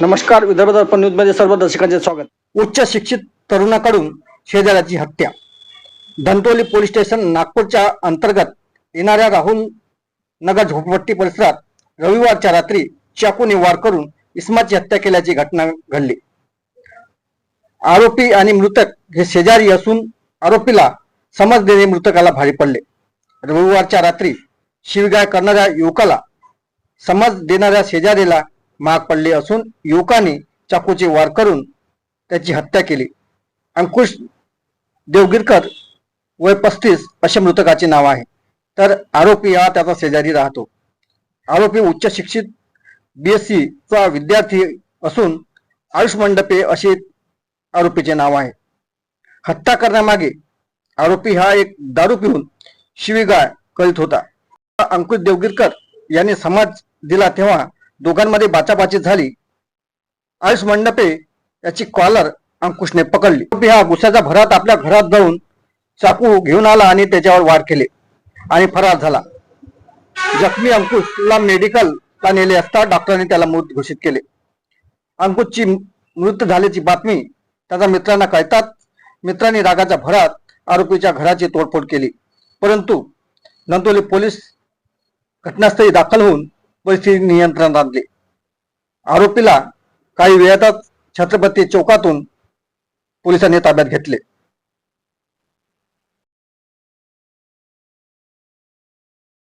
नमस्कार विदर्भ दर्पण न्यूजमध्ये सर्व दर्शकांचे स्वागत. उच्च शिक्षित तरुणाकडून शेजाऱ्याची हत्या. धंतोली पोलीस स्टेशन नागपूरच्या अंतर्गत येणाऱ्या राहुल नगर झोपडपट्टी परिसरात रविवारच्या रात्री चाकूने वार करून इस्माची हत्या केल्याची घटना घडली. आरोपी आणि मृतक हे शेजारी असून आरोपीला समज देणे मृतकाला भारी पडले. रविवारच्या रात्री शिवगाय करणाऱ्या युवकाला समज देणाऱ्या शेजारीला माग पडले असून युवकाने चाकूचे वार करून त्याची हत्या केली. अंकुश देवगिरकर वय पस्तीस असे मृतकाचे नाव आहे. तर आरोपी हा त्याचा शेजारी राहतो. आरोपी उच्च शिक्षित बीएससी चा विद्यार्थी असून आयुष मंडपे असे आरोपीचे नाव आहे. हत्या करण्यामागे आरोपी हा एक दारू पिऊन शिवीगाळ करीत होता. अंकुश देवगिरकर यांनी समाज दिला तेव्हा दोघांमध्ये बाचाबाची झाली. आयुष मंडपे याची कॉलर अंकुशने पकडली. हा गुस्साच्या भरात आपल्या घरात जाऊन चाकू घेऊन आला आणि त्याच्यावर वार केले आणि फरार झाला. जखमी अंकुशला मेडिकलला नेले असता डॉक्टरांनी त्याला मृत घोषित केले. अंकुशची मृत झाल्याची बातमी त्याच्या मित्रांना कळतात मित्रांनी रागाच्या भरात आरोपीच्या घराची तोडफोड केली. परंतु नंदोली पोलीस घटनास्थळी दाखल होऊन परिस्थिती नियंत्रणात आणली. आरोपीला काही वेळातच छत्रपती चौकातून पोलिसांनी ताब्यात घेतले.